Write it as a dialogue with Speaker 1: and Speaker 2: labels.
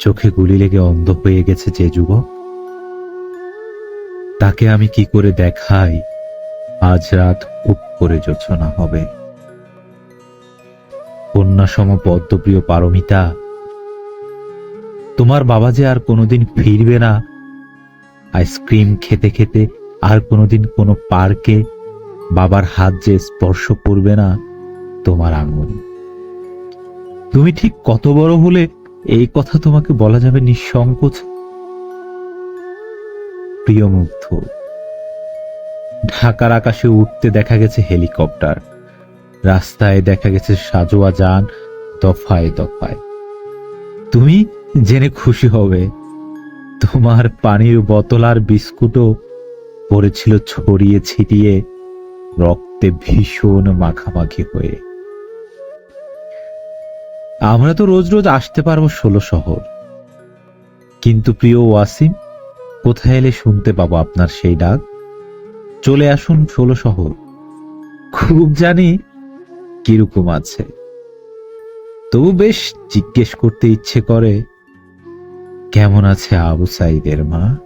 Speaker 1: চোখে গুলি লেগে অন্ধ হয়ে গেছে যে যুবক। তাকে আমি কি করে দেখাই? আজ রাত খুব করে জোছনা হবে। কন্যা সম পদ্মপ্রিয় পারমিতা, তোমার বাবা যে আর কোনোদিন ফিরবে না। আইসক্রিম খেতে খেতে আর কোনোদিন কোনো পার্কে বাবার হাত যে স্পর্শ করবে না, তোমার আঙুল। তুমি ঠিক কত বড় হলে এই কথা তোমাকে বলা যাবে নিঃসংকোচ? প্রিয় মুগ্ধ, ঢাকার আকাশে উঠতে দেখা গেছে হেলিকপ্টার। রাস্তায় দেখা গেছে সাজোয়া যান, দফায় দফায়। তুমি জেনে খুশি হবে, তোমার পানির বোতল আর বিস্কুটও পড়েছিল ছড়িয়ে ছিটিয়ে, রক্তে ভীষণ মাখামাখি হয়ে। আমরা তো রোজ রোজ আসতে পারব ষোলো শহর। কিন্তু প্রিয় ওয়াসিম, কোথায় এলে শুনতে পাবো আপনার সেই ডাক? চলে আসুন ষোলো শহর। খুব জানি কীরকম আছে। তবু বেশ জিজ্ঞেস করতে ইচ্ছে করে, কেমন আছে আবু সাইদের মা?